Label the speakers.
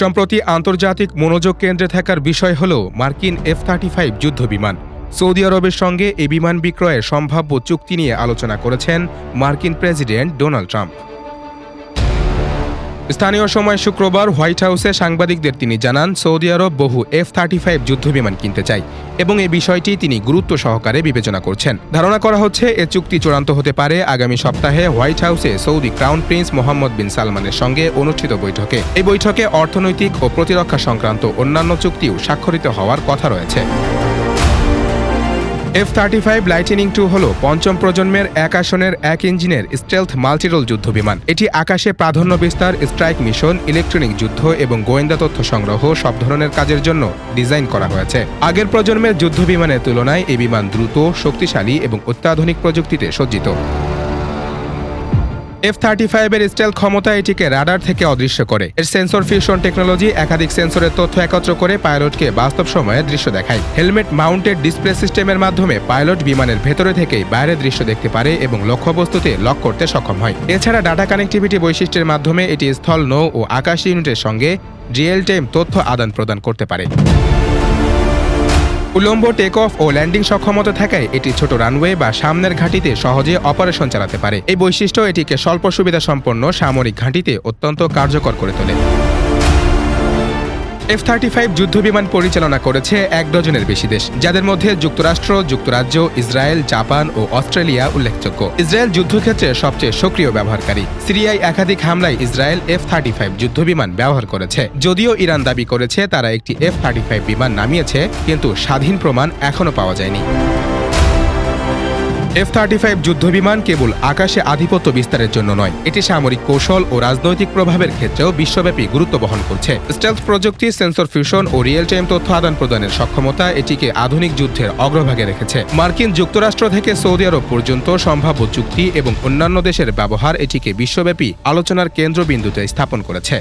Speaker 1: সম্প্রতি আন্তর্জাতিক মনোযোগ কেন্দ্রে থাকার বিষয় হল মার্কিন এফ থার্টি ফাইভ যুদ্ধ বিমান সৌদি আরবের সঙ্গে এই বিমান বিক্রয়ের সম্ভাব্য চুক্তি নিয়ে আলোচনা করেছেন মার্কিন প্রেসিডেন্ট ডোনাল্ড ট্রাম্প। স্থানীয় সময় শুক্রবার হোয়াইট হাউসে সাংবাদিকদের তিনি জানান, সৌদি আরব বহু এফ থার্টি ফাইভ যুদ্ধবিমান কিনতে চায় এবং এই বিষয়টি তিনি গুরুত্ব সহকারে বিবেচনা করছেন। ধারণা করা হচ্ছে, এ চুক্তি চূড়ান্ত হতে পারে আগামী সপ্তাহে হোয়াইট হাউসে Saudi crown prince Mohammed bin সালমানের সঙ্গে অনুষ্ঠিত বৈঠকে। এই বৈঠকে অর্থনৈতিক ও প্রতিরক্ষা সংক্রান্ত অন্যান্য চুক্তিও স্বাক্ষরিত হওয়ার কথা রয়েছে। F thirty five lightning two হল পঞ্চম প্রজন্মের এক আসনের এক ইঞ্জিনের স্টেলথ মাল্টিরোল যুদ্ধ বিমান। এটি আকাশে প্রাধান্য বিস্তার স্ট্রাইক মিশন ইলেকট্রনিক যুদ্ধ এবং গোয়েন্দা তথ্য সংগ্রহ সব ধরনের কাজের জন্য ডিজাইন করা হয়েছে। আগের প্রজন্মের যুদ্ধ বিমানের তুলনায় এই বিমান দ্রুত, শক্তিশালী এবং অত্যাধুনিক প্রযুক্তিতে সজ্জিত। এফ থার্টি ফাইভের স্টেল ক্ষমতা এটিকে রাডার থেকে অদৃশ্য করে। এর সেন্সর ফিউশন টেকনোলজি একাধিক সেন্সরের তথ্য একত্র করে পাইলটকে বাস্তব সময়ে দৃশ্য দেখায়। হেলমেট মাউন্টেড ডিসপ্লে সিস্টেমের মাধ্যমে পাইলট বিমানের ভেতরে থেকেই বাইরের দৃশ্য দেখতে পারে এবং লক্ষ্যবস্তুতে লক করতে সক্ষম হয়। এছাড়া ডাটা কানেক্টিভিটি বৈশিষ্ট্যের মাধ্যমে এটি স্থল, নৌ ও আকাশ ইউনিটের সঙ্গে রিয়েল টাইম তথ্য আদান প্রদান করতে পারে। উলম্ব টেক অফ ও ল্যান্ডিং সক্ষমতা থাকায় এটি ছোট রানওয়ে বা সামনের ঘাঁটিতে সহজে অপারেশন চালাতে পারে। এই বৈশিষ্ট্য এটিকে স্বল্প সুবিধা সম্পন্ন সামরিক ঘাঁটিতে অত্যন্ত কার্যকর করে তোলে। এফ থার্টি ফাইভ যুদ্ধবিমান পরিচালনা করেছে এক ডজনের বেশি দেশ, যাদের মধ্যে যুক্তরাষ্ট্র, যুক্তরাজ্য, ইসরায়েল, জাপান ও অস্ট্রেলিয়া উল্লেখযোগ্য। ইসরায়েল যুদ্ধক্ষেত্রে সবচেয়ে সক্রিয় ব্যবহারকারী। সিরিয়ায় একাধিক হামলায় ইসরায়েল এফ থার্টি ফাইভ যুদ্ধবিমান ব্যবহার করেছে। যদিও ইরান দাবি করেছে তারা একটি এফ থার্টি ফাইভ বিমান নামিয়েছে, কিন্তু স্বাধীন প্রমাণ এখনও পাওয়া যায়নি। এফ থার্টি ফাইভ যুদ্ধবিমান কেবল আকাশে আধিপত্য বিস্তারের জন্য নয়, এটি সামরিক কৌশল ও রাজনৈতিক প্রভাবের ক্ষেত্রেও বিশ্বব্যাপী গুরুত্ব বহন করছে। স্টেলথ প্রযুক্তি সেন্সর ফিউশন ও রিয়েল টাইম তথ্য আদান প্রদানের সক্ষমতা এটিকে আধুনিক যুদ্ধের অগ্রভাগে রেখেছে। মার্কিন যুক্তরাষ্ট্র থেকে সৌদি আরব পর্যন্ত সম্ভাব্য চুক্তি এবং অন্যান্য দেশের ব্যবহার এটিকে বিশ্বব্যাপী আলোচনার কেন্দ্রবিন্দুতে স্থাপন করেছে।